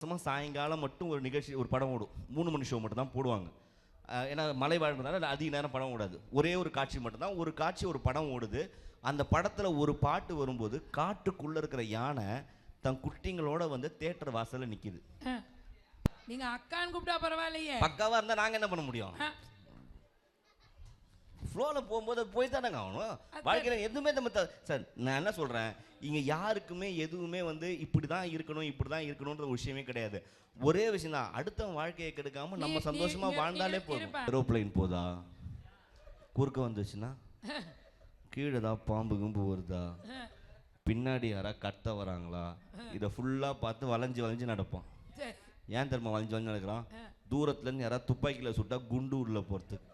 சும்மா சாயங்காலம் மட்டும் ஒரு நிகழ்ச்சி ஒரு படம் ஓடும். மூணு மணி ஷோ மட்டும் தான் போடுவாங்க ஏன்னா மலை வாழ்றதுனால அதிக நேரம் படம் ஓடாது. ஒரே ஒரு காட்சி மட்டும்தான். ஒரு காட்சி ஒரு படம் ஓடுது. அந்த படத்தில் ஒரு பாட்டு வரும்போது காட்டுக்குள்ளே இருக்கிற யானை தன் குட்டிங்களோட வந்து தேட்டர் வாசல்ல நிக்குது. ஆ. நீங்க அக்கான்னு கூப்பிட்டா பரவாயில்லையே. பக்காவா இருந்தா நாங்க என்ன பண்ண முடியும். ஃப்ளோவில் போகும்போது போய் தானேங்க ஆகணும் வாழ்க்கையில் எதுவுமே நம்ம சார் நான் என்ன சொல்கிறேன் இங்கே யாருக்குமே எதுவுமே வந்து இப்படி தான் இருக்கணும் இப்படி தான் இருக்கணுன்ற ஒரு விஷயமே கிடையாது. ஒரே விஷயம் தான். அடுத்தவன் வாழ்க்கையை கெடுக்காம நம்ம நீ- சந்தோஷமா நீ- வாழ்ந்தாலே போதும். ஏரோப்ளைன் போதா? குறுக்க வந்துச்சுன்னா? கீழே தான் பாம்பு கும்பு வருதா? பின்னாடி யாரா கத்த வராங்களா? இதை ஃபுல்லாக பார்த்து வளைஞ்சு வளைஞ்சு நடப்போம். ஏன் தெரியுமா? வளைஞ்சு வளைஞ்சு நடக்கிறான்? தூரத்துலேருந்து யாராவது துப்பாக்கியில் சுட்டா குண்டு உள்ள போகிறதுக்கு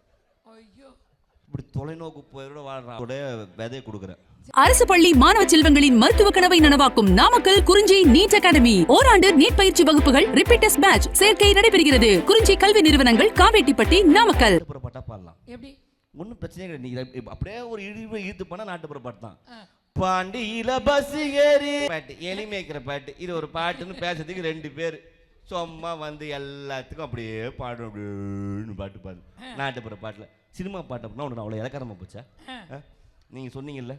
இப்படி தொலைநோக்கு போயோட வாழ்றான் விதையை கொடுக்குறேன். அரசு பள்ளி மாணவ செல்வங்களின் மருத்துவ கனவை நனவாக்கும் நாமக்கல் குறிஞ்சி நீட் அகாடமி. ஓராண்டு நீட் பயிற்சி வகுப்புகள் ரிப்பீட்டர்ஸ் பேட்ச் சேர்க்கை நடைபெறுகிறது. குறிஞ்சி கல்வி நிறுவனங்கள் காவேட்டிப்பட்டி நாமக்கல். பாடலாம். எப்படி? ஒன்றும் பிரச்சனையே கிடையாது. நீங்க இதை அப்படியே ஒரு இழிவு ஈர்த்து பண்ணா நாட்டுப்புற பாட்டு தான். ஆ. பாண்டியில பஸ் ஏறி. பாட்டு எலி மேய்க்கிற பாட்டு. இது ஒரு பாட்டுன்னு பேசுறதுக்கு ரெண்டு பேர். சும்மா வந்து எல்லாத்துக்கும் அப்படியே பாடும் அப்படின்னு பாட்டு பாடு. நாட்டுப்புற பாட்டில். சினிமா பாட்டு அப்படின்னா ஒன்று அவ்வளோ இலக்காரமாக போச்சா. நீங்கள் சொன்னீங்கல்ல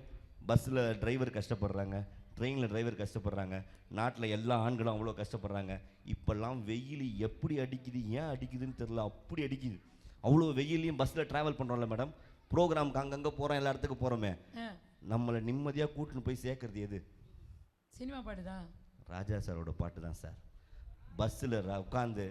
பஸ்ஸில் டிரைவர் கஷ்டப்படுறாங்க ட்ரெயினில் டிரைவர் கஷ்டப்படுறாங்க நாட்டில் எல்லா ஆண்களும் அவ்வளோ கஷ்டப்படுறாங்க. இப்போல்லாம் வெயில் எப்படி அடிக்குது ஏன் அடிக்குதுன்னு தெரில அப்படி அடிக்குது. அவ்வளோ வெயிலையும் பஸ்ஸில் ட்ராவல் பண்ணுறோம்ல மேடம் ப்ரோக்ராமுக்கு அங்கங்கே போகிறோம் எல்லா இடத்துக்கு போகிறோமே. நம்மளை நிம்மதியாக கூட்டின்னு போய் சேர்க்கறது எது? சினிமா பாட்டு தான் ராஜா சாரோட பாட்டு தான் சார் பஸ்ஸில் உட்காந்து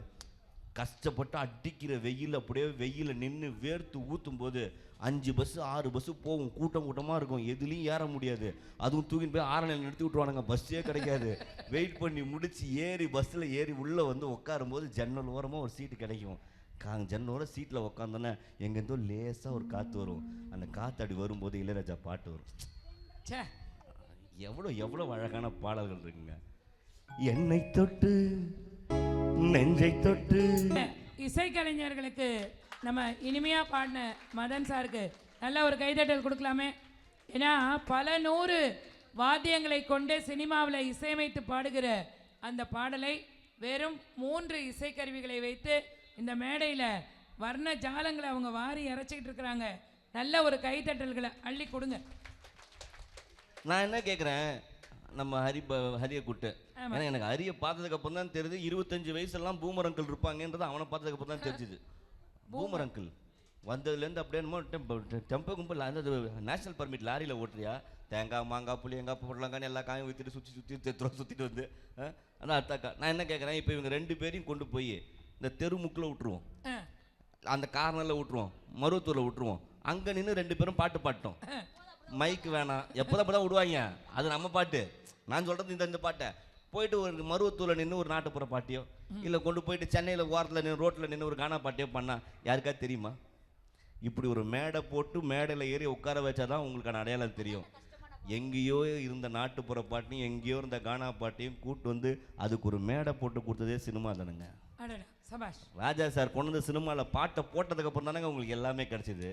கஷ்டப்பட்டு அடிக்கிற வெயில் அப்படியே வெயில நின்று வேர்த்து ஊற்றும் போது அஞ்சு பஸ்ஸு ஆறு பஸ்ஸு போகும். கூட்டம் கூட்டமாக இருக்கும். எதுலேயும் ஏற முடியாது. அதுவும் தூக்கின்னு போய் ஆரணியில் நிறுத்தி விட்டுருவானுங்க. பஸ்ஸே கிடைக்காது. வெயிட் பண்ணி முடிச்சு ஏறி பஸ்ஸில் ஏறி உள்ளே வந்து உட்காரும்போது ஜன்னல் ஓரமாக ஒரு சீட்டு கிடைக்கும். கா ஜன்னலோர சீட்டில் உட்காந்தோன்னே எங்கேருந்தோ லேசாக ஒரு காற்று வரும். அந்த காற்று அப்படி வரும்போது இளையராஜா பாட்டு வரும். ச்சே. எவ்வளோ எவ்வளோ அழகான பாடல்கள் இருக்குங்க. என்னை தொட்டு நெஞ்சை தொட்டு. இசைக்கலைஞர்களுக்கு நம்ம இனிமையா பாடின மதன் சாருக்கு நல்ல ஒரு கைதட்டல் கொடுக்கலாமே. ஏன்னா பல நூறு வாத்தியங்களை கொண்டு சினிமாவில் இசையமைத்து பாடுகிற அந்த பாடலை வெறும் மூன்று இசைக்கருவிகளை வைத்து இந்த மேடையில் வர்ண ஜாலங்களை அவங்க வாரி இறைச்சிக்கிட்டு இருக்கிறாங்க. நல்ல ஒரு கைதட்டல்களை அள்ளி கொடுங்க. நான் என்ன கேட்குறேன் நம்ம ஹரி ஹரியை கூட்டு. ஏன்னா எனக்கு ஹரியை பார்த்ததுக்கு அப்புறம் தான் தெரியுது இருபத்தஞ்சு வயசுலாம் பூமர் அங்கிள் இருப்பாங்கன்றது அவனை பார்த்ததுக்கு அப்புறம் தான் தெரிஞ்சுது. பூமர். அங்கிள் வந்ததுலேருந்து அப்படியே என்னமோ டெம்போ கும்பல் அந்த நேஷனல் பர்மிட் லாரியில் ஓட்டுறியா? தேங்காய் மாங்காய் புளியங்காய் பொருளங்கான்னு எல்லா காயும் வித்துட்டு சுற்றி சுற்றி தெத்துறோம் சுற்றிட்டு வந்து? அதான் அத்தாக்கா. நான் என்ன கேட்குறேன் இப்போ இவங்க ரெண்டு பேரையும் கொண்டு போய் இந்த தெருமுக்கில் விட்டுருவோம். அந்த கார்னரில் விட்டுருவோம். மருவத்தூரில் விட்டுருவோம். அங்கே நின்று ரெண்டு பேரும் பாட்டு பாட்டோம். மைக் வேணாம். எப்போதான் தான் விடுவாங்க அது நம்ம பாட்டு. நான் சொல்கிறது இந்த இந்த பாட்டை. போயிட்டு ஒரு மருவத்தூரில் நின்று ஒரு நாட்டுப்புற பாட்டியோ இல்லை கொண்டு போயிட்டு சென்னையில் ஓரத்தில் நின்று ரோட்டில் நின்று ஒரு கானா பாட்டியோ பண்ணா யாருக்காவது தெரியுமா? இப்படி ஒரு மேடை போட்டு மேடையில் ஏறி உட்கார வச்சாதான் உங்களுக்கான அடையாளம் தெரியும். எங்கேயோ இருந்த நாட்டுப்புற பாட்டையும் எங்கேயோ இருந்த கானா பாட்டையும் கூட்டு வந்து அதுக்கு ஒரு மேடை போட்டு கொடுத்ததே சினிமா தானுங்க. ராஜா சார் கொண்டு வந்து சினிமாவில் பாட்டை போட்டதுக்கு அப்புறம் தானேங்க உங்களுக்கு எல்லாமே கிடைச்சிது.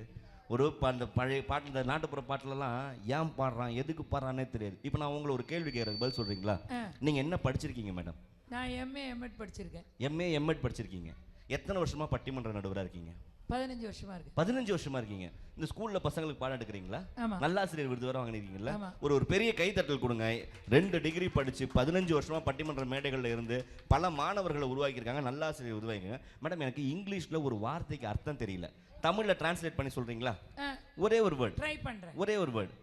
ஒரு அந்த பழைய பாட்டு இந்த நாட்டுப்புற பாட்டுலலாம் ஏன் பாடுறான் எதுக்கு பாடுறானே தெரியாது. இப்போ நான் உங்களை ஒரு கேள்வி கேட்கறது பதில் சொல்கிறீங்களா. நீங்கள் என்ன படிச்சிருக்கீங்க மேடம்? நான் எம்ஏ எம்எட் படிச்சிருக்கேன். எம்ஏ எம்எட் படிச்சிருக்கீங்க. எத்தனை வருஷமா பட்டிமன்ற நடுவராக இருக்கீங்க? பதினஞ்சு வருஷமா இருக்கு. பதினஞ்சு வருஷமா இருக்கீங்க. இந்த ஸ்கூல்ல பசங்களுக்கு பாடம் எடுக்கிறீங்களா. நல்லாசிரியர் விருது வர வாங்கினீங்களா. ஒரு ஒரு பெரிய கைத்தட்டல் கொடுங்க. ரெண்டு டிகிரி படிச்சு பதினஞ்சு வருஷமா பட்டிமன்ற மேடைகள்ல இருந்து பல மாணவர்களை உருவாக்கியிருக்காங்க நல்லாசிரியர் உருவாக்கிங்க மேடம் எனக்கு இங்கிலீஷ்ல ஒரு வார்த்தைக்கு அர்த்தம் தெரியல. தமிழ்ல டிரான்ஸ்லேட் பண்ணி சொல்றீங்களா? ஒரே ஒரு வேர்ட் ட்ரை பண்றேன். ஒரே ஒரு வேர்ட்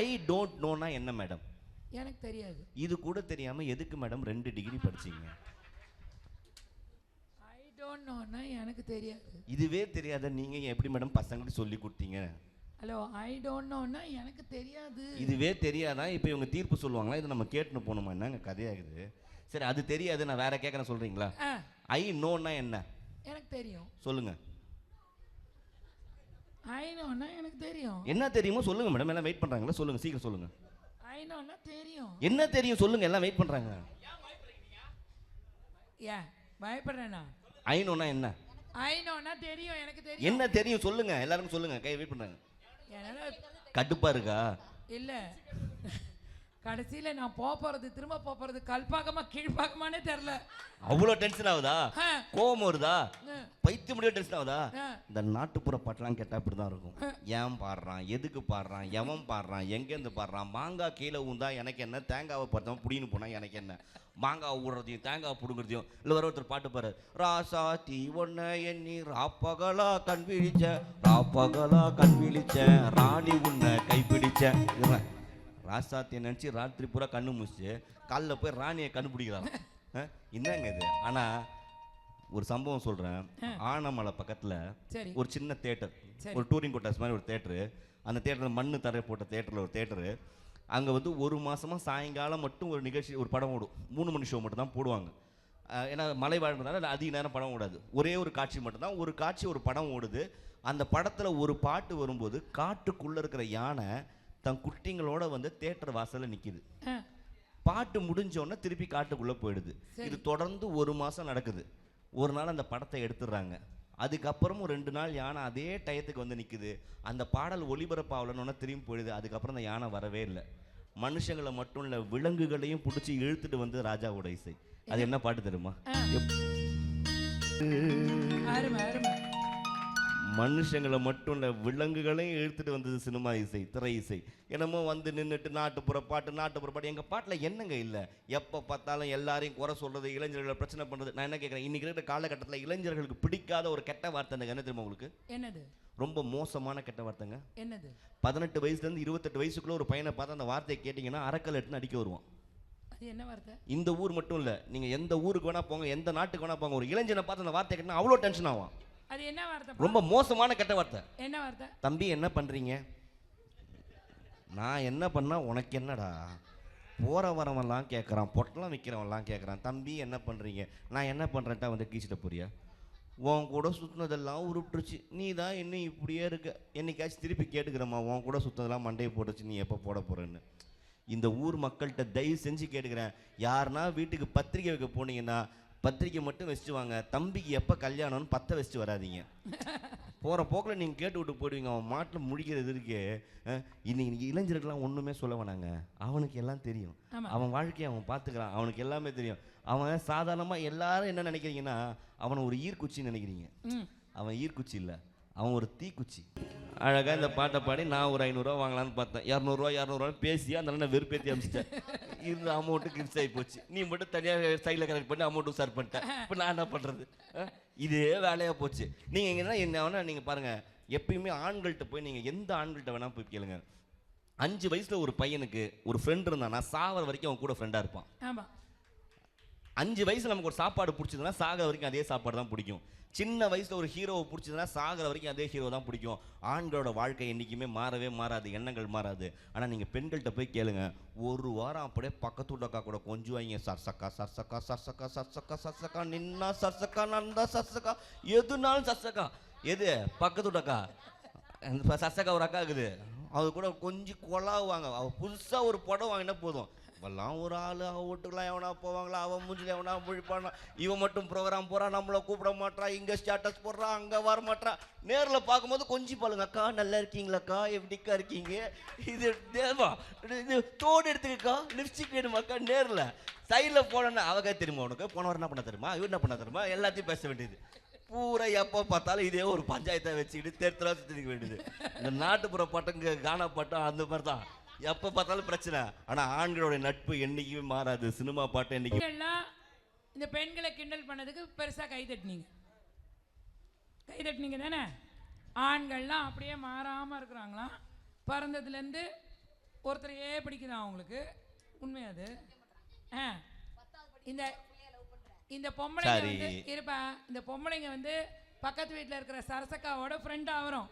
ஐ டோன்ட் நோனா என்ன மேடம் எனக்கு தெரியாது. இது கூட தெரியாம எதுக்கு மேடம் ரெண்டு டிகிரி படிச்சீங்க? ஐ டோன்ட் நோன்னா எனக்கு தெரியாது. இதுவே தெரியாத நீங்க எப்படி மேடம் பசங்களுக்கு சொல்லி கொடுத்தீங்க? ஹலோ ஐ டோன்ட் நோன்னா எனக்கு தெரியாது. இதுவே தெரியாதான் இப்போ இவங்க தீர்ப்பு சொல்லுவாங்களா? இது நம்ம கேட்டுன்னு போகணுமா? என்னங்க கதையாகுது? சரி அது தெரியாது நான் வேற கேட்குறேன் சொல்றீங்களா? ஐ நோன்னா என்ன? எனக்கு தெரியும். சொல்லுங்க. ஐ நோன்னா எனக்கு தெரியும். என்ன தெரியுமோ சொல்லுங்க மேடம் எல்லாம் வெயிட் பண்றாங்களா? சொல்லுங்க சீக்கிரம் சொல்லுங்க. ஐ நோன்னா தெரியும். என்ன தெரியும் சொல்லுங்க எல்லாம் வெயிட் பண்றாங்க ஏ பயப்படுறேனா ஐ நோன்னா என்ன? ஐ நோன்னா தெரியும் எனக்கு தெரியும். என்ன தெரியும் சொல்லுங்க எல்லாருக்கும் சொல்லுங்க கை வெயிட் பண்றாங்க. கடுப்பா இருக்கா? இல்ல. கடைசியில நான் போக போறது திரும்ப போக போறது கல்பாக்கமா கீழ்பாக்கமானே தெரியல. அவ்வளோ டென்ஷன் ஆகுதா? கோவம் வருதா? ஆ, பைத்தியம் முடிய டென்ஷன் ஆகுதா. இந்த நாட்டுப்புற பாட்டெல்லாம் கேட்டால் இப்படி தான் இருக்கும் ஏன் பாடுறான்? எதுக்கு பாடுறான்? எவன் பாடுறான்? எங்கேருந்து பாடுறான்? மாங்காய் கீழே ஊந்தா எனக்கு என்ன? தேங்காவை பார்த்தவன் புடின்னு போனா எனக்கு என்ன? மாங்காய் ஊடுறதையும் தேங்காய் பிடுங்குறதையும். இல்லை வர ஒருத்தர் பாட்டு பாரு ராசா தீ ஒன்ன எண்ணி ராப்பகலா கண் விழிச்ச ராப்பகலா கண் விழிச்ச ராணி உன்னை கைப்பிடிச்ச. ராசாத்தியை நினச்சி ராத்திரி பூரா கண்ணு முடிச்சு காலைல போய் ராணியை கண்டுபிடிக்கிறான். என்னங்க இது? ஆனால் ஒரு சம்பவம் சொல்கிறேன் ஆனமலை பக்கத்தில் ஒரு சின்ன தேட்டர். ஒரு டூரிங் கோட்டாஸ் மாதிரி ஒரு தேட்டரு. அந்த தேட்டரில் மண்ணு தரை போட்ட தேட்டரில் ஒரு தேட்டரு. அங்கே வந்து ஒரு மாசமாக சாயங்காலம் மட்டும் ஒரு நிகழ்ச்சி ஒரு படம் ஓடும். மூணு மணி ஷோ மட்டும் தான் போடுவாங்க ஏன்னா மலை வாழ்றதுனால அதிக நேரம் படம் ஓடாது. ஒரே ஒரு காட்சி மட்டும்தான் ஒரு காட்சி ஒரு படம் ஓடுது. அந்த படத்தில் ஒரு பாட்டு வரும்போது காட்டுக்குள்ளே இருக்கிற யானை தன் குட்டிங்களோட வந்து தேட்டர் வாசலில் நிற்கிது பாட்டு முடிஞ்ச உடனே திருப்பி காட்டுக்குள்ளே போயிடுது. இது தொடர்ந்து ஒரு மாதம் நடக்குது. ஒரு நாள் அந்த படத்தை எடுத்துடுறாங்க. அதுக்கப்புறமும் ரெண்டு நாள் யானை அதே டயத்துக்கு வந்து நிற்குது அந்த பாடல் ஒளிபரப்பாகலன்னு திரும்பி போயிடுது. அதுக்கப்புறம் அந்த யானை வரவே இல்லை. மனுஷங்களை மட்டும் இல்லை விலங்குகளையும் பிடிச்சி இழுத்துட்டு வந்து ராஜாவோட இசை. அது என்ன பாட்டு தெரியுமா? மனுஷங்களை மட்டும் இல்லை விலங்குகளையும் இழுத்துட்டு வந்தது சினிமா இசை திரை இசை. என்னமோ வந்து நின்றுட்டு நாட்டுப்புற பாட்டு நாட்டுப்புற பாட்டு. எங்கள் பாட்டில் என்னங்க இல்லை? எப்போ பார்த்தாலும் எல்லாரையும் குறை சொல்கிறது இளைஞர்களை பிரச்சனை பண்ணுறது நான் என்ன கேட்குறேன் இன்றைக்கி இருக்கிற காலகட்டத்தில் இளைஞர்களுக்கு பிடிக்காத ஒரு கெட்ட வார்த்தை என்ன தெரியுமா உங்களுக்கு? என்னது? ரொம்ப மோசமான கெட்ட வார்த்தைங்க. என்னது? பதினெட்டு வயசுலேருந்து இருபத்தெட்டு வயசுக்குள்ள ஒரு பையனை பார்த்து அந்த வார்த்தையை கேட்டிங்கன்னா அறக்கல் எடுத்துன்னு அடிக்க வருவான். அது என்ன வார்த்தை? இந்த ஊர் மட்டும் இல்லை நீங்கள் எந்த ஊருக்கு வேணால் போங்க எந்த நாட்டுக்கு வேணால் போங்க ஒரு இளைஞனை பார்த்து அந்த வார்த்தை கேட்டினா அவ்வளோ டென்ஷன் ஆகும் அது என்ன வார்த்தை? ரொம்ப மோசமான கெட்ட வார்த்தை. என்ன வார்த்தை? தம்பி என்ன பண்ணுறீங்க நான் என்ன பண்ணா உனக்கு என்னடா? போகிற வரவன்லாம் கேட்குறான் பொட்டலாம் விற்கிறவன்லாம் கேட்குறான் தம்பி என்ன பண்ணுறீங்க நான் என்ன பண்ணுறேன்ட்டா வந்து கீச்சிட்ட போறியா? உன் கூட சுற்றினதெல்லாம் உருப்பிட்டுருச்சு நீ தான் இன்னும் இப்படியே இருக்க? என்னைக்காச்சும் திருப்பி கேட்டுக்கிறம்மா. உன் கூட சுற்றினதெல்லாம் மண்டையை போட்டுச்சு நீ எப்போ போட போகிறேன்னு இந்த ஊர் மக்கள்கிட்ட தயவு செஞ்சு கேட்டுக்கிறேன். யாருன்னா வீட்டுக்கு பத்திரிக்கை வைக்க போனீங்கன்னா பத்திரிக்கை மட்டும் வச்சுட்டு வாங்க தம்பிக்கு எப்போ கல்யாணம்னு பற்ற வச்சுட்டு வராதீங்க. போகிற போக்கில் நீங்கள் கேட்டு விட்டு போயிடுவீங்க. அவன் மாட்டில் முழிக்கிறது இருக்கு இன்னைக்கு இளைஞர்கள்லாம் ஒன்றுமே சொல்ல வேணாங்க. அவனுக்கு எல்லாம் தெரியும். அவன் வாழ்க்கையை அவன் பார்த்துக்கிறான். அவனுக்கு எல்லாமே தெரியும். அவன் சாதாரணமாக எல்லாரும் என்ன நினைக்கிறீங்கன்னா அவனை ஒரு ஈர்க்குச்சின்னு நினைக்கிறீங்க. அவன் ஈர்க்குச்சி இல்லை. அவன் ஒரு தீக்குச்சி. அழகாக இந்த பாட்டை பாடி நான் ஒரு ஐநூறுரூவா வாங்கலாம்னு பார்த்தேன். இரநூறுவா இரநூறுவா பேசி அந்த நான் வெறுப்பேற்றி அமிச்சிட்டேன். இருந்த அமௌண்ட்டு கிரிப்ஸ் ஆகி போச்சு. நீ மட்டும் தனியாக சைடில் கனெக்ட் பண்ணி அமௌண்ட்டும் சார் பண்ணிட்டேன். இப்போ நான் என்ன பண்ணுறது இதே வேலையாக போச்சு. நீங்கள் எங்கன்னா என்ன வேணால் நீங்கள் பாருங்கள் எப்பயுமே ஆண்கள்கிட்ட போய் நீங்கள் எந்த ஆண்கள்கிட்ட வேணால் போய் கேளுங்க. அஞ்சு வயசில் ஒரு பையனுக்கு ஒரு ஃப்ரெண்ட் இருந்தானா சாவர வரைக்கும் அவன் கூட ஃப்ரெண்டாக இருப்பான். அஞ்சு வயசுல நமக்கு ஒரு சாப்பாடு பிடிச்சதுன்னா சாகிற வரைக்கும் அதே சாப்பாடு தான் பிடிக்கும். சின்ன வயசில் ஒரு ஹீரோவை பிடிச்சதுன்னா சாகிற வரைக்கும் அதே ஹீரோ தான் பிடிக்கும். ஆண்களோட வாழ்க்கை என்றைக்குமே மாறவே மாறாது எண்ணங்கள் மாறாது. ஆனால் நீங்கள் பெண்கள்கிட்ட போய் கேளுங்க. ஒரு வாரம் அப்படியே பக்கத்து உள்ளக்கா கூட கொஞ்சம் வாங்க. சர்சக்கா சர்சக்கா சர்சக்கா சர்சக்கா சர்சக்கா நின்னா சர்சக்கா நந்தா சர்சக்கா. எதுனாலும் சர்சக்கா. எது? பக்கத்து வீட்டக்கா இந்த சர்சக்கா ஒரு அக்கா இருக்குது. அது கூட கொஞ்சம் கொலாவுவாங்க அவள் புதுசாக ஒரு படம் வாங்கினா போதும். அவெல்லாம் ஒரு ஆள் அவன் வீட்டுக்குலாம் எவனா போவாங்களா? அவன் மூஞ்சில் எவனா முழிப்பானா? இவன் மட்டும் ப்ரோக்ராம் போகிறான் நம்மளை கூப்பிட மாட்டான் இங்கே ஸ்டேட்டஸ் போடுறான் அங்கே வர மாட்டான் நேரில் பார்க்கும்போது கொஞ்சம் பாருங்கக்கா நல்லா இருக்கீங்களாக்கா? எப்படிக்கா இருக்கீங்க? இது தேவா இது தோடு எடுத்துக்கக்கா லிப்ஸ்டிக் வேணுமாக்கா? நேரில். சைடில் போனேன்னா அவக்கா தெரியுமா உனக்கு. போனவர் என்ன பண்ண தெரியுமா? இவர் என்ன பண்ண தெரியுமா? எல்லாத்தையும் பேச வேண்டியது. பூரா எப்போ பார்த்தாலும் இதே ஒரு பஞ்சாயத்தை வச்சுக்கிட்டு தேர்தலாக சுற்றிக்க வேண்டியது. இந்த நாட்டுப்புற பாட்டுங்க கானா பாட்டம் அந்த மாதிரி தான் எப்போ பார்த்தாலும் பிரச்சனை. ஆனால் ஆண்களோட நட்பு என்றைக்குமே மாறாது. சினிமா பாட்டு என்னைக்கு நீங்கள்லாம் இந்த பெண்களை கிண்டல் பண்ணதுக்கு பெருசா கை தட்டினீங்க. கை தட்டினீங்க தானே? ஆண்கள்லாம் அப்படியே மாறாம இருக்கிறாங்களாம் பிறந்ததுலேருந்து ஒருத்தரையே பிடிக்குதான் அவங்களுக்கு உண்மை அது. ஆ. இந்த இந்த பொம்பளைங்க. வந்து இருப்பா இந்த பொம்பளைங்க வந்து பக்கத்து வீட்டில் இருக்கிற சரசக்காவோட ஃப்ரெண்ட் ஆகிறோம்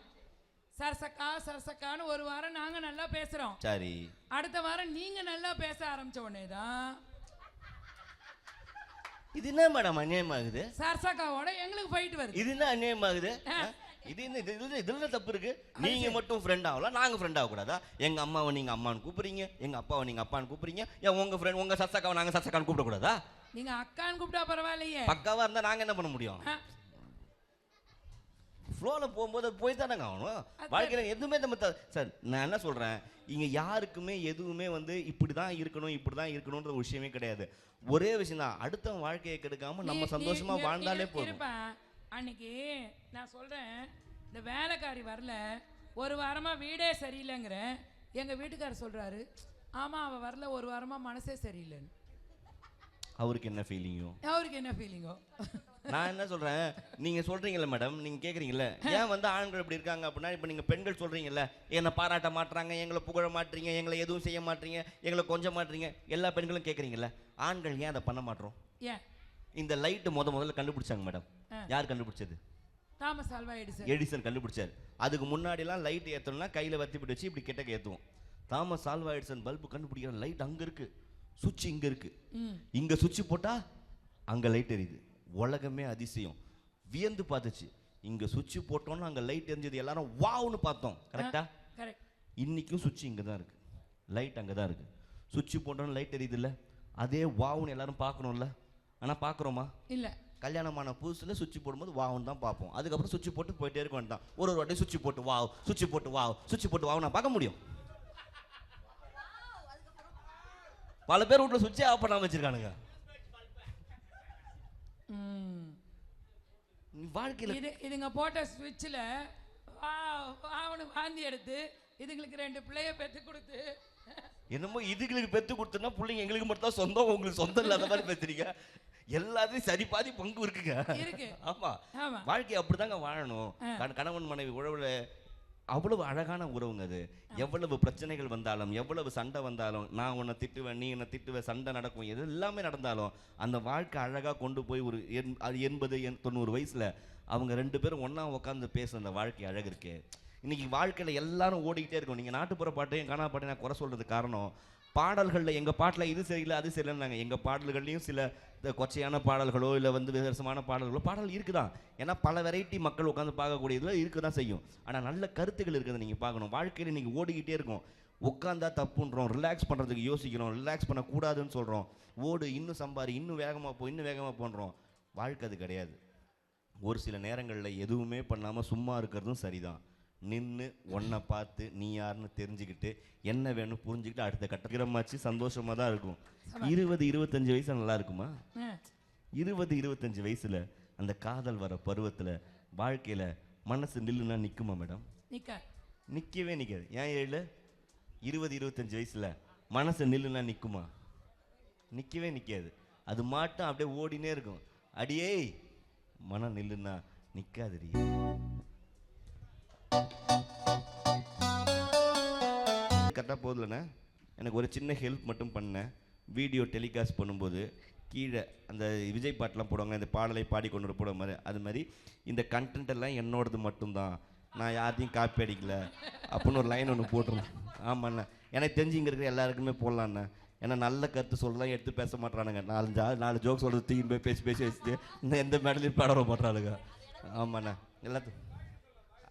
சரசக்கா சரசக்கான்னு ஒரு வாரம் நாங்கள் நல்லா பேசுகிறோம் சரி. அடுத்த வாரம் நீங்க நல்லா பேச ஆரம்பிச்ச உடனே தான் இது என்ன மேடம் அநியாயமாகுது? சரசக்காவோட எங்களுக்கு போயிட்டு வருது. இது என்ன அநியாயமாகுது? இது என்ன இது இது- இதுல தப்பு இருக்கு. நீங்க மட்டும் ஃப்ரெண்ட் ஆகலாம் நாங்க ஃப்ரெண்ட் ஆகக்கூடாதா? எங்க அம்மாவை நீங்க அம்மான்னு கூப்பிடுறீங்க எங்க அப்பாவை நீங்க அப்பான்னு கூப்பிடுறீங்க ஏன் உங்க ஃப்ரெண்ட் உங்க சசக்காவை நாங்க சசக்கான்னு கூப்பிடக்கூடாதா? நீங்க அக்கான்னு கூப்பிட்டா பரவாயில்லையே. பக்காவா இருந்தா நாங்க என்ன பண்ண முடியும்? ஃப்ளோவில் போகும்போது போய் தானேங்க ஆகணும் வாழ்க்கையில் எதுவுமே நம்ம சார் நான் என்ன சொல்கிறேன் இங்கே யாருக்குமே எதுவுமே வந்து இப்படி தான் இருக்கணும் இப்படி தான் இருக்கணுன்ற ஒரு விஷயமே கிடையாது. ஒரே விஷயம் தான். அடுத்தவன் வாழ்க்கையை கெடுக்காம நம்ம நீ- சந்தோஷமா நீ- வாழ்ந்தாலே போதும். அன்னைக்கு நான் சொல்றேன் இந்த வேலைக்காரி வரல. ஒரு வாரமா வீடே சரியில்லைங்கிற. எங்க வீட்டுக்காரர் சொல்றாரு ஆமா அவ வரல. ஒரு வாரமா மனசே சரியில்லைன்னு. அவருக்கு என்ன ஃபீலிங்கோ அவருக்கு என்ன ஃபீலிங்கோ நான் என்ன சொல்றேன்? நீங்க சொல்றீங்கல்ல மேடம் நீங்க கேக்குறீங்கல்ல? ஏன் வந்து ஆண்கள் இப்படி இருக்காங்க அப்படின்னா இப்போ நீங்க பெண்கள் சொல்றீங்கல்ல என்னை பாராட்ட மாட்றாங்க எங்களை புகழ மாட்டீங்க எங்களை எதுவும் செய்ய மாட்டீங்க எங்களை கொஞ்சம் மாட்டீங்க எல்லா பெண்களும் கேக்குறீங்கல்ல ஆண்கள் ஏன் அதை பண்ண மாட்டோம் ஏன்? இந்த லைட்டு முத முதல்ல கண்டுபிடிச்சாங்க மேடம். யார் கண்டுபிடிச்சது? Thomas Alva Edison. எடிசன் கண்டுபிடிச்சார். அதுக்கு முன்னாடிலாம் லைட் ஏற்றணும்னா கையில் வத்தி பிடி வச்சு இப்படி கிட்டக்க ஏற்றுவோம் தாமஸ் ஆல்வா எடிசன் பல்பு கண்டுபிடிக்கிற லைட் அங்கே இருக்கு. சுவிட்ச் இங்கே இருக்கு. ம். இங்கே சுவிட்ச் போட்டா அங்கே லைட் எரியுது. உலகமே அதிசயம். வியந்து பார்த்துச்சு. இங்கே சுவிட்ச் போட்டோம்னா அங்கே லைட் எரிஞ்சது எல்லாரும் வாவ்னு பார்த்தோம். கரெக்டா? கரெக்ட். இன்றைக்கும் சுவிட்ச் இங்கே தான் இருக்கு. லைட் அங்கே தான் இருக்கு. சுவிட்ச் போட்டோன்னு லைட் எரியுதுல்ல. அதே வாவ்னு எல்லாரும் பார்க்கணும்ல. ஆனால் பார்க்குறோமா? இல்ல. கல்யாணமான புதுசில் சுவிட்ச் போடும்போது வாவுன்னு தான் பார்ப்போம். அதுக்கப்புறம் சுவிட்ச் போட்டு போயிட்டே இருக்க வேண்டாம் ஒரு ஒரு வாட்டி சுவிட்ச் போட்டு வாவ் சுவிட்ச் போட்டு வாவ் சுவிட்ச் போட்டு வாவ் நான் பார்க்க முடியும். பல பேர் வீட்டில் சுவிட்சே ஆஃப் பண்ணாம வச்சிருக்கானுங்க. வாழ்க்கையில் இது இதுங்க போட்ட ஸ்விட்சில் வா வாவனு வாந்தி எடுத்து இதுங்களுக்கு ரெண்டு பிள்ளைய பெற்று கொடுத்து. என்னமோ இதுகளுக்கு பெத்து கொடுத்தோன்னா பிள்ளைங்க எங்களுக்கு மட்டும் தான் சொந்தம் உங்களுக்கு சொந்தம் இல்லாத மாதிரி பேசுறீங்க. எல்லாத்தையும் சரி பாதி பங்கு இருக்குங்க. இருக்கு. ஆமா. வாழ்க்கை அப்படிதாங்க வாழணும். கண- கணவன் மனைவி உறவுல அவ்வளவு அழகான உறவுங்க அது. எவ்வளவு பிரச்சனைகள் வந்தாலும் எவ்வளவு சண்டை வந்தாலும் நான் உன்னை திட்டுவேன் நீ என்னை திட்டுவேன் சண்டை நடக்கும் எது எல்லாமே நடந்தாலும் அந்த வாழ்க்கை அழகா கொண்டு போய் ஒரு எண் அது எண்பது எண் தொண்ணூறு வயசுல அவங்க ரெண்டு பேரும் ஒண்ணா உட்காந்து பேசுற அந்த வாழ்க்கை அழகு இருக்கே. இன்னைக்கு வாழ்க்கையில எல்லாரும் ஓடிக்கிட்டே இருக்கும். நீங்க நாட்டுப்புற பாட்டையும் காணா பாட்டையும் நான் குறை சொல்றது காரணம் பாடல்களில் எங்கள் பாட்டில் இது சரியில்லை அது சரியில்லைன்னாங்க. எங்கள் பாடல்கள்லையும் சில கொச்சையான பாடல்களோ இல்லை வந்து விசேஷமான பாடல்களோ பாடல் இருக்குதான். ஏன்னா பல வெரைட்டி மக்கள் உட்காந்து பார்க்கக்கூடியதில் இருக்க தான் செய்யும். ஆனால் நல்ல கருத்துக்கள் இருக்கிறத நீங்கள் பார்க்கணும். வாழ்க்கையில் நீங்கள் ஓடிக்கிட்டே இருக்கும் உட்காந்தா தப்புன்றோம் ரிலாக்ஸ் பண்ணுறதுக்கு யோசிக்கிறோம் ரிலாக்ஸ் பண்ணக்கூடாதுன்னு சொல்கிறோம் ஓடு இன்னும் சம்பாரி இன்னும் வேகமாக போ இன்னும் வேகமாக போன்றோம். வாழ்க்கை அது கிடையாது. ஒரு சில நேரங்களில் எதுவுமே பண்ணாமல் சும்மா இருக்கிறதும் சரிதான். நின்று ஒன்றை பார்த்து நீ யாருன்னு தெரிஞ்சுக்கிட்டு என்ன வேணும் புரிஞ்சுக்கிட்டு அடுத்த கட்டமாச்சு சந்தோஷமாக தான் இருக்கும். இருபது இருபத்தஞ்சு வயசு நல்லா இருக்குமா? இருபது இருபத்தஞ்சு வயசுல அந்த காதல் வர பருவத்தில் வாழ்க்கையில் மனசு நில்லுனா நிற்குமா மேடம்? நிற்கவே நிற்காது ஏன் ஏழு? இருபது இருபத்தஞ்சு வயசுல மனசு நில்லுனா நிற்குமா நிற்கவே நிற்காது அது மாட்டும் அப்படியே ஓடினே இருக்கும். அடியே மனம் நில்லுனா நிற்காதுடி கேட்டால் போதில்லண்ணே எனக்கு ஒரு சின்ன ஹெல்ப் மட்டும் பண்ணேன் வீடியோ டெலிகாஸ்ட் பண்ணும்போது கீழே அந்த விஜய் பாட்டெலாம் போடுவாங்க இந்த பாடலை பாடி கொண்டு போடுற மாதிரி. அது மாதிரி இந்த கண்டென்ட் எல்லாம் என்னோடது மட்டும்தான். நான் யாரையும் காப்பி அடிக்கல. அப்படின்னு ஒரு லைன் ஒன்று போட்டுருவேன் ஆமாண்ணே. எனக்கு தெரிஞ்சு இங்கே இருக்கிற எல்லாருக்குமே போடலாண்ணே. ஏன்னா நல்ல கருத்து சொல்லலாம் எடுத்து பேச மாட்றானுங்க நாலஞ்சு நாலு ஜோக் சொல்கிறது தூக்கின்னு போய் பேசி பேசி வச்சுட்டு இன்னும் எந்த மேடலையும் பாட விட ஆமாண்ணே. எல்லாத்தையும்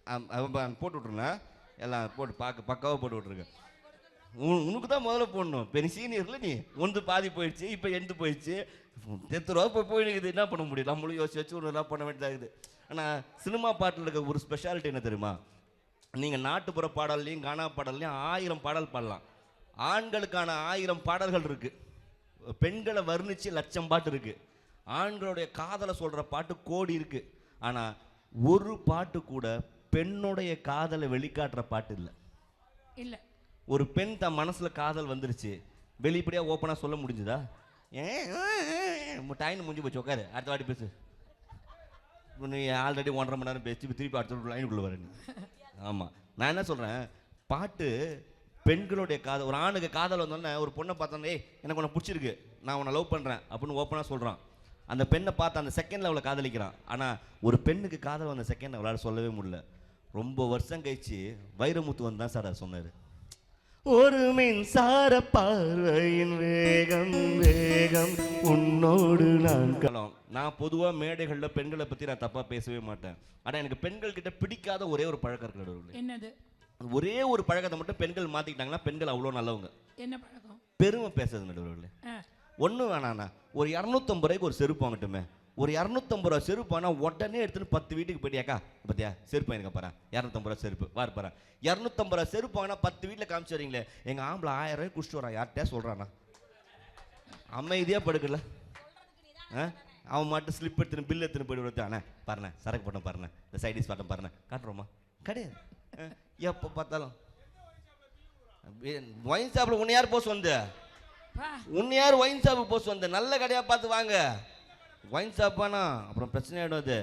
ஆம், அவன் போட்டு விட்ருண்ணா எல்லாம் போட்டு பார்க்க பக்காவாக போட்டு விட்ருங்க உனக்கு தான் முதல்ல போடணும். இப்போ நீ சீனியரில் நீ ஒன்று பாதி போயிடுச்சு இப்போ எண்டு போயிடுச்சு. எத்தனை ரூபா இப்போ போயிருக்குது என்ன பண்ண முடியும்? நம்மளும் யோசிச்சு வச்சு ஒன்று பண்ண வேண்டியதாக இருக்குது ஆனால் சினிமா பாட்டில் இருக்க ஒரு ஸ்பெஷாலிட்டி என்ன தெரியுமா? நீங்கள் நாட்டுப்புற பாடல்லையும் கானா பாடல்லையும் ஆயிரம் பாடல் பாடலாம். ஆண்களுக்கான ஆயிரம் பாடல்கள் இருக்குது பெண்களை வர்ணிச்சு லட்சம் பாட்டு இருக்குது ஆண்களுடைய காதலை சொல்கிற பாட்டு கோடி இருக்குது ஆனால் ஒரு பாட்டு கூட பெண்ணுடைய காதலை வெளிக்காட்டுற பாட்டு இல்லை. இல்லை. ஒரு பெண் தன் மனசில் காதல் வந்துருச்சு. வெளிப்படியாக ஓப்பனாக சொல்ல முடிஞ்சுதா? ஏன் டைம் முடிஞ்சு போச்சு உட்காரு அடுத்த வாட்டி பேசு. இப்ப நீ ஆல்ரெடி ஒன்றரை மணி நேரம் பேசி திருப்பி அடுத்த லைனுக்குள்ள வர நீ. ஆமாம் நான் என்ன சொல்கிறேன் பாட்டு பெண்களுடைய காதல் ஒரு ஆணுக்கு காதல் வந்தோடனே ஒரு பொண்ணை பார்த்தோன்னே எனக்கு உன்னை பிடிச்சிருக்கு. நான் உன்னை லவ் பண்ணுறேன் அப்படின்னு ஓப்பனாக சொல்கிறான் அந்த பெண்ணை பார்த்து அந்த செகண்டில் அவளை காதலிக்கிறான். ஆனால் ஒரு பெண்ணுக்கு காதல் வந்த செகண்ட் அவளால் சொல்லவே முடியல. ரொம்ப வருஷம் கழிச்சு வைரமுத்து வந்து தான் சார் சொன்னார். ஒரு மின்சார பார்வையின் வேகம் வேகம். உன்னோடு நான் கலம் நான் பொதுவாக மேடைகளில் பெண்களை பற்றி நான் தப்பாக பேசவே மாட்டேன். ஆனால் எனக்கு பெண்கள் கிட்ட பிடிக்காத ஒரே ஒரு பழக்கம் இருக்கு நடுவுல. என்னது? ஒரே ஒரு பழக்கத்தை மட்டும் பெண்கள் மாற்றிக்கிட்டாங்கன்னா பெண்கள் அவ்வளோ நல்லவங்க. என்ன பழக்கம்? பெருமை பேசுறது நடுவில். ஆ. ஒன்றும் வேணாண்ணா. ஒரு இரநூத்தம்பது ரூபாய்க்கு ஒரு செருப்பு வாங்கட்டுமே. ஒரு இரநூத்தம்பது ரூபா செருப்பானா உடனே எடுத்துன்னு பத்து வீட்டுக்கு போயிட்டியாக்கா? பார்த்தியா செருப்பு எனக்கு பாரு இரநூத்தம்பது ரூபா செருப்பு. வார் பாரு இரநூத்தம்பது ரூபா செருப்பு வாங்கினா பத்து வீட்டில் காமிச்சு வரீங்களே எங்கள் ஆம்பளை ஆயிரம் ரூபாய் குடிச்சிட்டு வரான். யார்கிட்டயா சொல்கிறானா அமைதியாக படுக்கல. ஆ? அவன் மட்டும் ஸ்லிப் எடுத்துன்னு பில் எடுத்துன்னு போயிட்டு அண்ணே பாருண்ணே சரக்கு பட்டம் பாருண்ணே. இந்த சைடிஸ் பட்டம் பாருண்ணே. காட்டுறோமா? கிடையாது. எப்போ பார்த்தாலும். ஒயின் ஷாப்பில் உன்னை யார் போஸ் வந்து? உன்னை யார் ஒயின் ஷாப்புக்கு போஸ் வந்து? நல்ல கடையாக பார்த்து வாங்க. ஒயின் ஷாப்பானா அப்புறம் பிரச்சனை ஆகிடும் அது.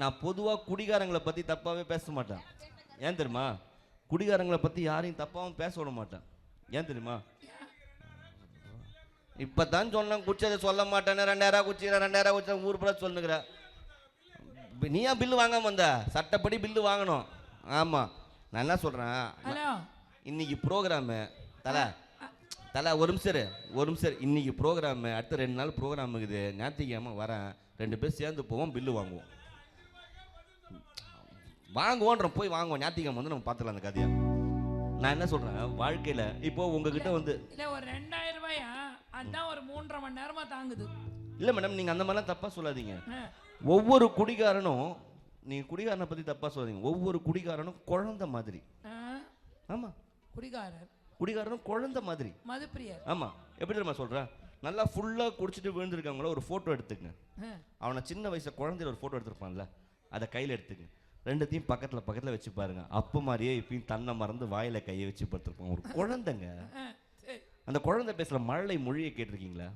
நான் பொதுவாக குடிகாரங்களை பற்றி தப்பாகவே பேச மாட்டேன். ஏன் தெரியுமா? குடிகாரங்களை பற்றி யாரையும் தப்பாகவும் பேச விட மாட்டேன். ஏன் தெரியுமா? இப்போ தான் சொன்னேன் குச்சதை சொல்ல மாட்டேன்னு. ரெண்டாயிரம் குச்சிக்கிறேன் ரெண்டாயிரம் குச்சி ஊர் பூரா சொல்லுங்கிற. நீ ஏன் பில்லு வாங்காம வந்த? சட்டப்படி பில்லு வாங்கணும். ஆமாம் நான் என்ன சொல்கிறேன் இன்னைக்கு ப்ரோக்ராமு தலை தலை ஒரு நிமிஷம் ஒரு நிமிஷம் இரு. இன்னைக்கு ப்ரோக்ராமு அடுத்த ரெண்டு நாள் ப்ரோக்ராம் இருக்குது. ஞாயிற்றுக்கிழமை வரேன். ரெண்டு பேர் சேர்ந்து போவோம் பில்லு வாங்குவோம். வாங்குவோன்றோம் போய் வாங்குவோம். ஞாயிற்றுக்கிழமை வந்து நம்ம பார்த்துக்கலாம் அந்த கதையை. நான் என்ன சொல்கிறேன் வாழ்க்கையில் இப்போ உங்ககிட்ட வந்து இல்ல ஒரு ரெண்டாயிரம் ரூபாயா? அதான் ஒரு மூன்றரை மணி நேரமா தாங்குது. இல்லை மேடம் நீங்கள் அந்த மாதிரிலாம் தப்பாக சொல்லாதீங்க. ஒவ்வொரு குடிகாரனும் நீங்கள் குடிகாரனை பற்றி தப்பாக சொல்லாதீங்க. ஒவ்வொரு குடிகாரனும் குழந்தை மாதிரி. ஆமாம் குடிகாரர் குடிகாரனும் குழந்தை மாதிரி. மதுப்பிரியர். ஆமாம் எப்படி தெரியுமா சொல்கிறேன் நல்லா ஃபுல்லாக குடிச்சிட்டு விழுந்திருக்காங்களோ? ஒரு ஃபோட்டோ எடுத்துக்கங்க. அவனை சின்ன வயசில் குழந்தையில ஒரு ஃபோட்டோ எடுத்திருப்பான்ல? அதை கையில் எடுத்துங்க ரெண்டுத்தையும் பக்கத்தில் பக்கத்தில் வச்சு பாருங்க. அப்போ மாதிரியே இப்பயும் தன்னை மறந்து வாயில கையை வச்சு படுத்திருப்பான். ஒரு குழந்தைங்க. அந்த குழந்தை பேசுகிற மழலை மொழியை கேட்டிருக்கீங்களா?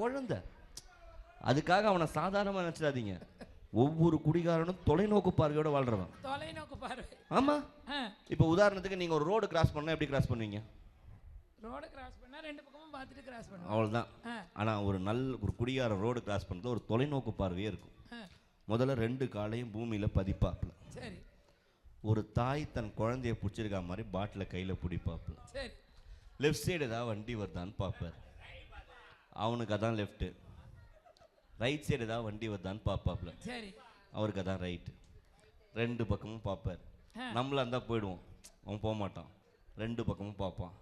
குழந்தை. அதுக்காக அவனை சாதாரணமாக நினச்சிடாதீங்க. ஒவ்வொரு குடிகாரனும் தொலைநோக்கு பார்வையோட வாழ்றவன். தொலைநோக்கு பார்வை. ஆமாம் ஆ, இப்போ உதாரணத்துக்கு நீங்கள் ஒரு ரோடு கிராஸ் பண்ணால் எப்படி கிராஸ் பண்ணுவீங்க? ரோட கிராஸ் பண்ணா ரெண்டு பக்கமும் பார்த்துட்டு கிராஸ் பண்ணுவோம். அவ்வளோதான் ஆனால் ஒரு நல்ல ஒரு குடிகார ரோடு கிராஸ் பண்ணுறது ஒரு தொலைநோக்கு பார்வையே இருக்கும். முதல்ல ரெண்டு காலையும் பூமியில் பதிப்பாப்புல. சரி. ஒரு தாய் தன் குழந்தைய பிடிச்சிருக்கா மாதிரி பாட்டிலை கையில் பிடிப்பாப்புல. சரி. லெஃப்ட் சைடு ஏதாவது வண்டி வருதான்னு பார்ப்பார் அவனுக்கு அதான் லெஃப்ட்டு ரைட் சைடு ஏதாவது வண்டி வருதான்னு பார்ப்பாப்புல சரி. அவருக்கு அதான் ரைட்டு ரெண்டு பக்கமும் பார்ப்பார். நம்மளா இருந்தால் போயிடுவோம். அவன் போக மாட்டான். ரெண்டு பக்கமும் பார்ப்பான்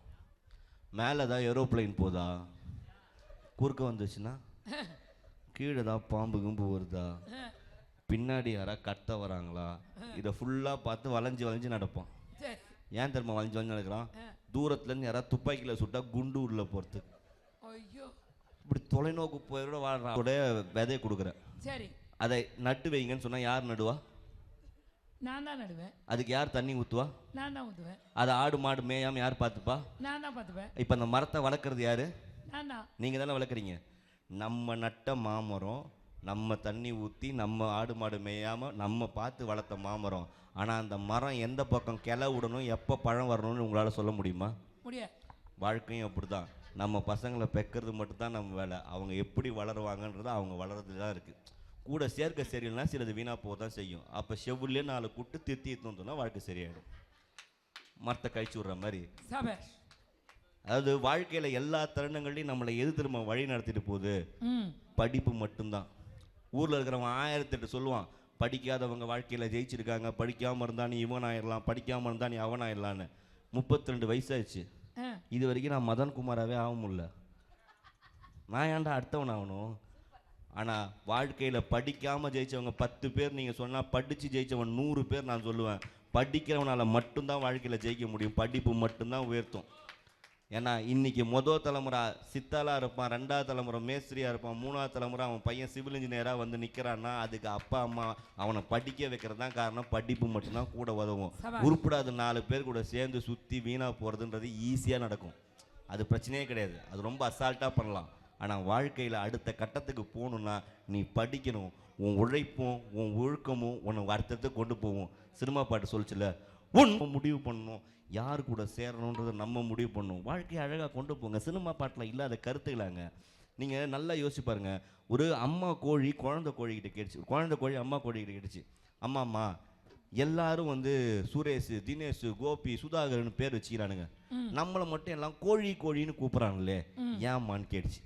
மேலே ஏதாவது ஏரோப்ளைன் போதா? குறுக்க வந்துச்சுன்னா? கீழே ஏதாவது பாம்பு கும்பு வருதா? பின்னாடி யாரா கத்த வராங்களா? இதை ஃபுல்லாக பார்த்து வளைஞ்சு வளைஞ்சு நடப்பான். ஏன் தெரியுமா வளைஞ்சு வளைஞ்சு நடக்கிறான். தூரத்துலேருந்து யாராவது துப்பாக்கியில் சுட்டா குண்டு உள்ள போகிறதுக்கு இப்படி தொலைநோக்கு போயோட வாழ்றான் அதோட விதையை கொடுக்குறேன். சரி. அதை நட்டு வைங்கன்னு சொன்னால் யார் நடுவா? நான் தான் நடுவேன். அதுக்கு யார் தண்ணி ஊற்றுவா நான் தான் ஊற்றுவேன் அதை ஆடு மாடு மேயாமல் யார் பார்த்துப்பா? நான் தான் பார்த்துப்பேன். இப்போ அந்த மரத்தை வளர்க்குறது யாரு? நான் தான். நீங்கள் தானே வளர்க்குறீங்க. நம்ம நட்ட மாமரம் நம்ம தண்ணி ஊற்றி நம்ம ஆடு மாடு மேயாமல் நம்ம பார்த்து வளர்த்த மாமரம். ஆனால் அந்த மரம் எந்த பக்கம் கிளை விடணும் எப்போ பழம் வரணும்னு உங்களால் சொல்ல முடியுமா? முடியாது. வாழ்க்கையும் அப்படி தான் நம்ம பசங்களை பெக்கிறது மட்டும்தான் நம்ம வேலை. அவங்க எப்படி வளருவாங்கன்றது அவங்க வளர்றது தான் இருக்குது கூட சேர்க்க சரியில்லைனா சிலது வீணாக போக தான் செய்யும். அப்போ செவ்வுலேயே நாலு கூட்டு திருத்தி எடுத்துன்னு வாழ்க்கை சரியாயிடும். மரத்தை கழிச்சு விட்ற மாதிரி. அதாவது வாழ்க்கையில் எல்லா தருணங்கள்லையும் நம்மளை எது திரும்ப வழி நடத்திட்டு போகுது? படிப்பு மட்டும்தான். ஊரில் இருக்கிறவன் ஆயிரத்தெட்டு சொல்லுவான். படிக்காதவங்க வாழ்க்கையில் ஜெயிச்சிருக்காங்க. படிக்காமல் இருந்தா நீ இவன் ஆயிடலாம் படிக்காமல் இருந்தா நீ அவன் ஆயிடலான்னு முப்பத்தி ரெண்டு வயசாச்சு இது வரைக்கும் நான் மதன் குமாராகவே ஆக முடியல. நான் ஏன்டா அடுத்தவன் ஆகணும்? ஆனால் வாழ்க்கையில் படிக்காமல் ஜெயிச்சவங்க பத்து பேர் நீங்கள் சொன்னால் படித்து ஜெயிச்சவன் நூறு பேர் நான் சொல்லுவேன். படிக்கிறவனால மட்டும்தான் வாழ்க்கையில் ஜெயிக்க முடியும். படிப்பு மட்டும்தான் உயர்த்தும். ஏன்னா இன்னைக்கு மொதல் தலைமுறை சித்தாலாக இருப்பான் ரெண்டாவது தலைமுறை மேஸ்திரியாக இருப்பான் மூணாவது தலைமுறை அவன் பையன் சிவில் இன்ஜினியராக வந்து நிற்கிறான்னா அதுக்கு அப்பா அம்மா அவனை படிக்க வைக்கிறது தான் காரணம். படிப்பு மட்டும்தான் கூட உதவும். உருப்படாத நாலு பேர் கூட சேர்ந்து சுற்றி வீணாக போகிறதுன்றது ஈஸியாக நடக்கும். அது பிரச்சனையே கிடையாது. அது ரொம்ப அசால்ட்டாக பண்ணலாம். ஆனால் வாழ்க்கையில் அடுத்த கட்டத்துக்கு போகணுன்னா நீ படிக்கணும். உன் உழைப்பும் உன் ஒழுக்கமும் உன்னை அடுத்தடுத்து கொண்டு போகும். சினிமா பாட்டு சொல்லுச்சுல உன் முடிவு பண்ணணும். யார் கூட சேரணுன்றதை நம்ம முடிவு பண்ணணும். வாழ்க்கையை அழகாக கொண்டு போங்க. சினிமா பாட்டில் இல்லாத கருத்துக்களாங்க நீங்கள் நல்லா யோசிச்சு பாருங்க. ஒரு அம்மா கோழி குழந்தை கோழிக்கிட்ட கேட்டுச்சு. குழந்தை கோழி அம்மா கோழிக்கிட்ட கேட்டுச்சு. அம்மா அம்மா எல்லாரும் வந்து சுரேஷ் தினேஷ் கோபி சுதாகர்னு பேர் வச்சுக்கிறானுங்க. நம்மளை மட்டும் எல்லாம் கோழி கோழின்னு கூப்பிட்றாங்களே ஏம்மான்னு கேட்டுச்சு.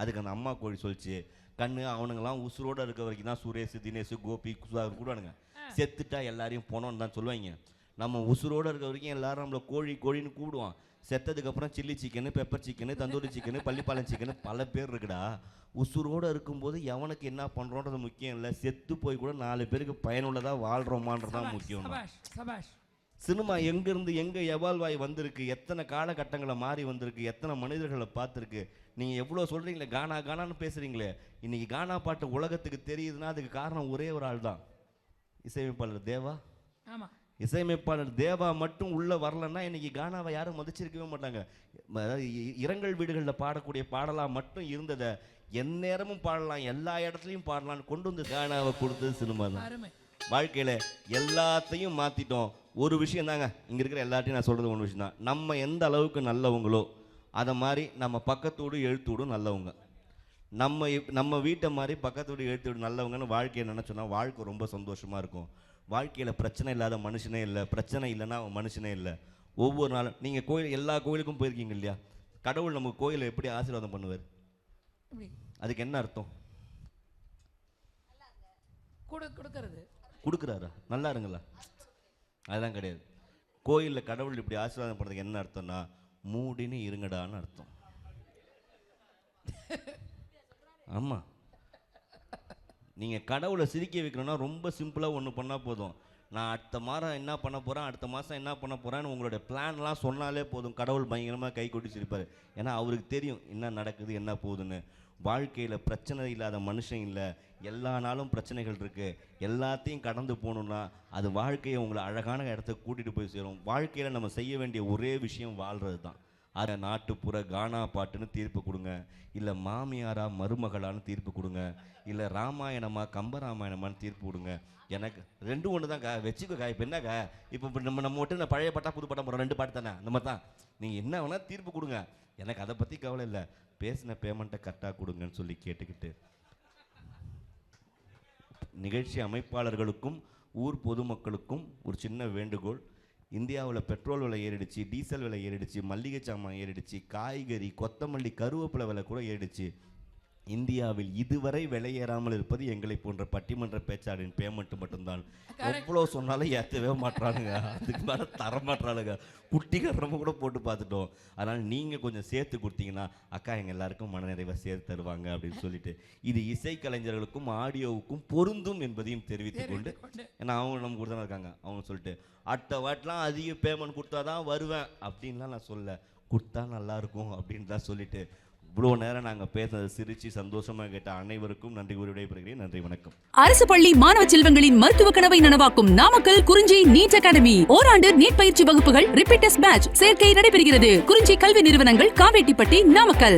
அதுக்கு அந்த அம்மா கோழி சொல்லிச்சு. கண்ணு அவனுங்கெல்லாம் உசுரோட இருக்க வரைக்கும் தான் சுரேஷ் தினேஷ் கோபி சுதாகர் கூடுவானுங்க செத்துட்டா எல்லாரையும் போனோன்னு தான் சொல்லுவாங்க. நம்ம உசுரோடு இருக்க வரைக்கும் எல்லாரும் நம்மளை கோழி கோழின்னு கூப்பிடுவான். செத்ததுக்கப்புறம் chilli chicken pepper chicken tandoori chicken Pallipalayam chicken பல பேர் இருக்குடா. உசுரோடு இருக்கும்போது எவனுக்கு என்ன பண்ணுறோன்றது முக்கியம் இல்லை. செத்து போய் கூட நாலு பேருக்கு பயனுள்ளதாக வாழ்கிறோமான்றது தான் முக்கியம் சினிமா எங்கேருந்து எங்கே எவால்வ் ஆகி வந்திருக்கு? எத்தனை காலகட்டங்களை மாறி வந்திருக்கு? எத்தனை மனிதர்களை பார்த்துருக்கு? நீங்கள் எவ்வளோ சொல்கிறீங்களே கானா கானான்னு பேசுகிறீங்களே இன்னைக்கு கானா பாட்டு உலகத்துக்கு தெரியுதுன்னா அதுக்கு காரணம் ஒரே ஒரு ஆள் தான் இசையமைப்பாளர் தேவா? ஆமா. இசையமைப்பாளர் தேவா மட்டும் உள்ளே வரலன்னா இன்னைக்கு கானாவை யாரும் மதிச்சிருக்கவே மாட்டாங்க. இரங்கல் வீடுகளில் பாடக்கூடிய பாடலாக மட்டும் இருந்ததை எந்நேரமும் பாடலாம் எல்லா இடத்துலையும் பாடலாம்னு கொண்டு வந்து கானாவை கொடுத்தது சினிமா தான். வாழ்க்கையில் எல்லாத்தையும் மாற்றிட்டோம் ஒரு விஷயம் தாங்க இங்கே இருக்கிற எல்லாத்தையும் நான் சொல்கிறது ஒரு விஷயம் தான் நம்ம எந்த அளவுக்கு நல்லவங்களோ அதை மாதிரி நம்ம பக்கத்தோடு எழுத்தோடும் நல்லவங்க. நம்ம நம்ம வீட்டை மாதிரி பக்கத்தோடு எழுத்தோடு நல்லவங்கன்னு வாழ்க்கையை நினச்சோன்னா வாழ்க்கை ரொம்ப சந்தோஷமாக இருக்கும். வாழ்க்கையில் பிரச்சனை இல்லாத மனுஷனே இல்லை பிரச்சனை இல்லைன்னா அவன் மனுஷனே இல்லை. ஒவ்வொரு நாளும் நீங்கள் கோயில் எல்லா கோயிலுக்கும் போயிருக்கீங்க இல்லையா? கடவுள் நமக்கு கோயிலை எப்படி ஆசீர்வாதம் பண்ணுவார்? அதுக்கு என்ன அர்த்தம்? கொடு கொடுக்கறது. கொடுக்குறாரா? நல்லா இருங்களா அதெல்லாம் கிடையாது. கோயிலில் கடவுள் இப்படி ஆசீர்வாதம் பண்ணுறதுக்கு என்ன அர்த்தம்னா மூடின்னு இருங்கடான்னு அர்த்தம். ஆமாம் நீங்கள் கடவுளை சிரிக்க வைக்கணும்னா ரொம்ப சிம்பிளாக ஒன்று பண்ணால் போதும். நான் அடுத்த மாதம் என்ன பண்ண போகிறேன் அடுத்த மாதம் என்ன பண்ண போகிறேன்னு உங்களுடைய பிளான்லாம் சொன்னாலே போதும். கடவுள் பயங்கரமாக கை கொட்டி சிரிப்பார். ஏன்னா அவருக்கு தெரியும் என்ன நடக்குது என்ன போகுதுன்னு. வாழ்க்கையில் பிரச்சனை இல்லாத மனுஷன் இல்லை. எல்லா நாளும் பிரச்சனைகள் இருக்குது எல்லாத்தையும் கடந்து போகணுன்னா அது வாழ்க்கையை உங்களை அழகான இடத்துக்கு கூட்டிகிட்டு போய் சேரும். வாழ்க்கையில் நம்ம செய்ய வேண்டிய ஒரே விஷயம் வாழ்கிறது தான் அதை நாட்டுப்புற கானா பாட்டுன்னு தீர்ப்பு கொடுங்க. இல்லை மாமியாரா மருமகளான்னு தீர்ப்பு கொடுங்க. இல்லை ராமாயணமா கம்பராமாயணமான்னு தீர்ப்பு கொடுங்க. எனக்கு ரெண்டும் ஒன்று தான்க்கா வச்சுக்கோக்கா. இப்போ என்னக்கா? இப்போ நம்ம நம்ம மட்டும் இந்த பழைய பாட்டா புது பாட்டா போகிறோம் ரெண்டு பாட்டு தானே? நம்ம தான். நீங்கள் என்ன வேணால் தீர்ப்பு கொடுங்க. எனக்கு அதை பற்றி கவலை இல்லை. பேசின பேமெண்ட்டை கரெக்டாக கொடுங்கன்னு சொல்லி கேட்டுக்கிட்டு. நிகழ்ச்சி அமைப்பாளர்களுக்கும் ஊர் பொதுமக்களுக்கும் ஒரு சின்ன வேண்டுகோள். இந்தியாவில் பெட்ரோல் விலை ஏறிடுச்சு டீசல் விலை ஏறிடுச்சு மல்லிகை சாமான் ஏறிடுச்சு காய்கறி கொத்தமல்லி கருவேப்பிலை விலை கூட ஏறிடுச்சு. இந்தியாவில் இதுவரை விலை ஏறாமல் இருப்பது எங்களை போன்ற பட்டிமன்ற பேச்சாளரின் பேமெண்ட் மட்டும்தான். எவ்வளோ சொன்னாலும் ஏற்றவே மாட்றானுங்க. அதுக்கு மேலே தர மாட்றானுங்க. குட்டி கட்டுறவங்க கூட போட்டு பார்த்துட்டோம். அதனால் நீங்கள் கொஞ்சம் சேர்த்து கொடுத்தீங்கன்னா அக்கா எங்கள் எல்லாருக்கும் மனநிறைவாக சேர்த்து தருவாங்க அப்படின்னு சொல்லிட்டு இது இசைக்கலைஞர்களுக்கும் ஆடியோவுக்கும் பொருந்தும் என்பதையும் தெரிவித்துக் கொண்டு ஏன்னா அவங்க நம்ம கூட இருக்காங்க. அவங்க சொல்லிட்டு அடுத்த வாட்டிலாம் அதிக பேமெண்ட் கொடுத்தா தான் வருவேன் அப்படின்லாம் நான் சொல்ல கொடுத்தா நல்லா இருக்கும் அப்படின்னு தான் சொல்லிட்டு இவ்வளோ நேரம் நாங்கள் பேசுனதை சிரிச்சு சந்தோஷமாக கேட்ட அனைவருக்கும் நன்றி கூறி விடைபெறுகிறேன். நன்றி வணக்கம். அரசு பள்ளி மாணவ செல்வங்களின் மருத்துவ கனவை நனவாக்கும் நாமக்கல் குறிஞ்சி நீட் அகாடமி. ஓராண்டு நீட் பயிற்சி வகுப்புகள் ரிப்பீட்டஸ் பேட்ச் சேர்க்கை நடைபெறுகிறது. குறிஞ்சி கல்வி நிறுவனங்கள் காவேட்டிப்பட்டி நாமக்கல்.